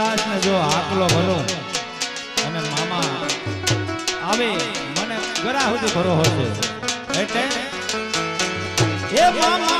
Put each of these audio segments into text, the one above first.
કદાચ ને જો આકલો ભરો અને મામા આવે મને ગરા સુધી ભરો હશે. એટલે, એ મામા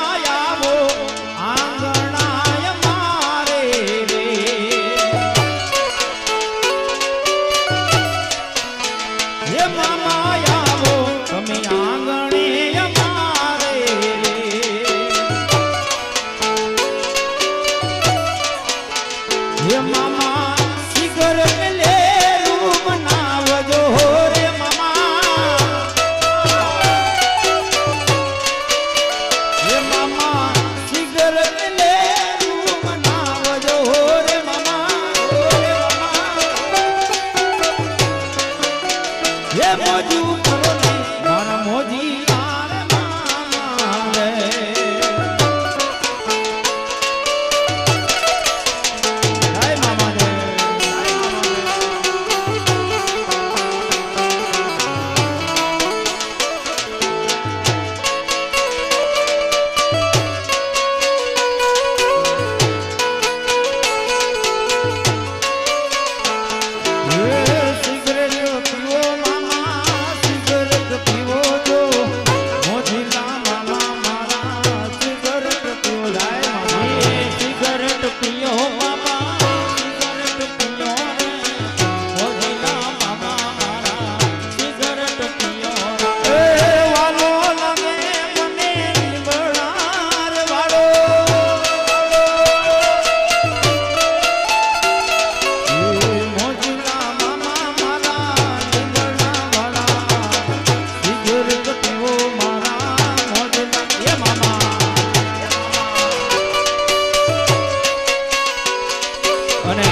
અને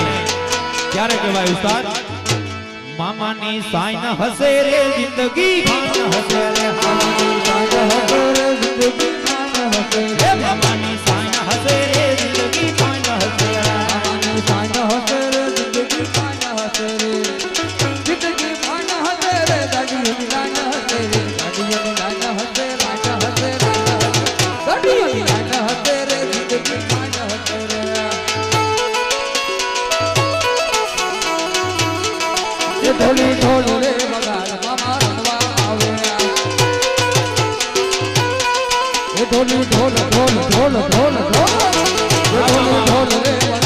ક્યારે કહેવાય ઉસ્તાદ? મામાની સાઈન હસે રે જિંદગી ખાન હસે રે મામાની મામાની સાઈન હસે રે જિંદગી ખાન હસે રે મામાની સાઈન હસે રે જિંદગી ખાન હસે રે ઢોલ ઢોલ ઢોલ ઢોલ ઢોલ ઢોલ. ઢોલ રે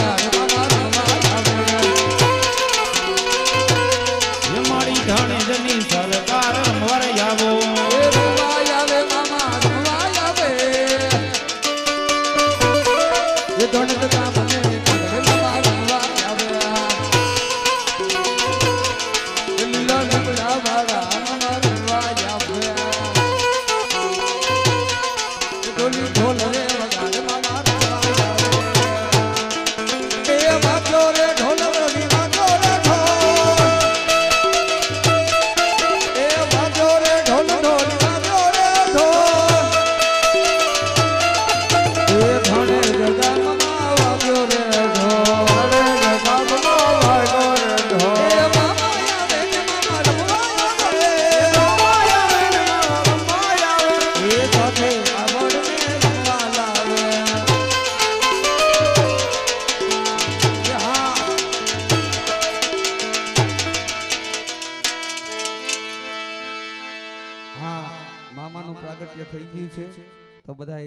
તો બધા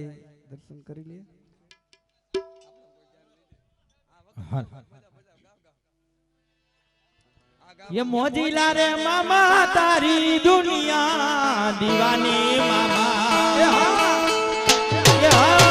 દર્શન કરી લઈએ ये मोजीला रे मामा तारी दुनिया दीवानी मामा ये हाँ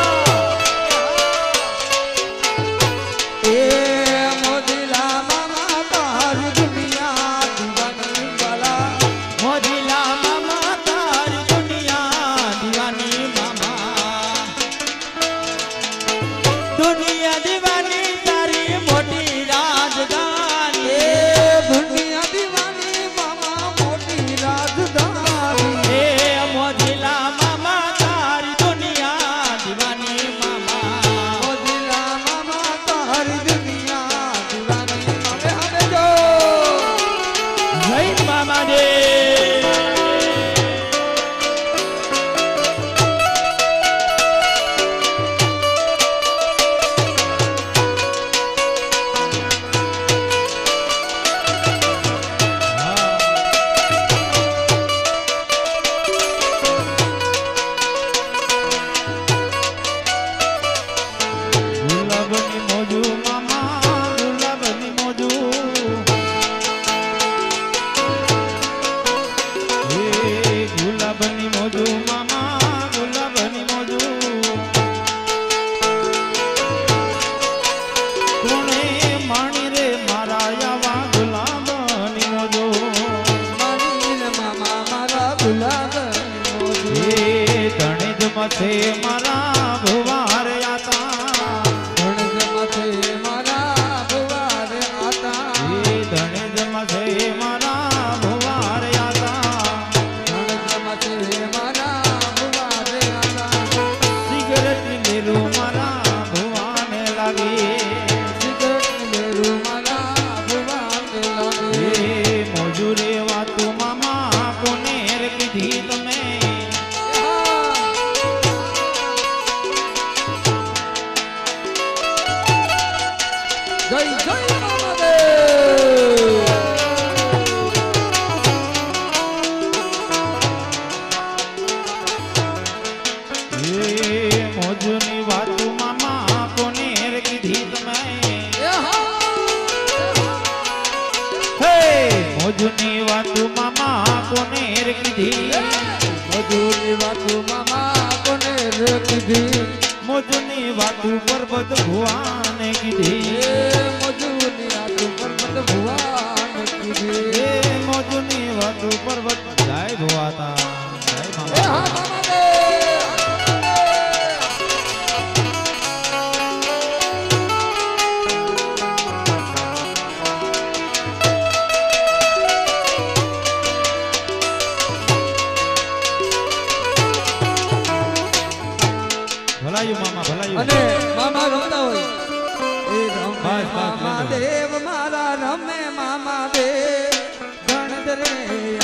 કીધી મજૂરી વાતું મામા કોને રે કીધી મજૂરની વાતું પરબત ભુવાને કીધી. મજૂરી ભલાયું મામા ભલાયું. અને મામા રમતા હોય. એ રમે મામા દેવ મારા રમે મામા દેવ. ગણધરે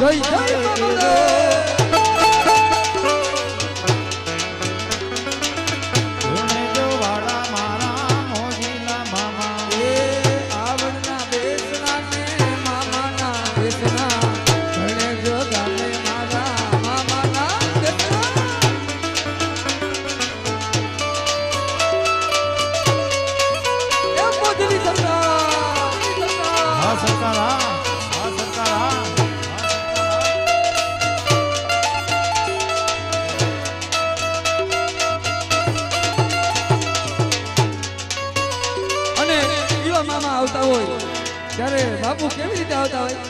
大大大 બાપુ કેવી રીતે આવતા હોય?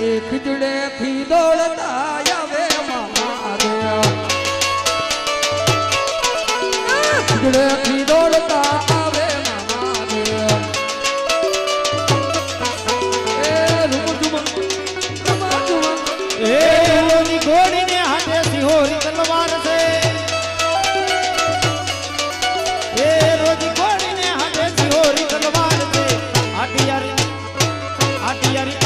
એ ખીચડે થી દોડતા આવે મારા ખીચડે થી દોડતા பாட்டியறி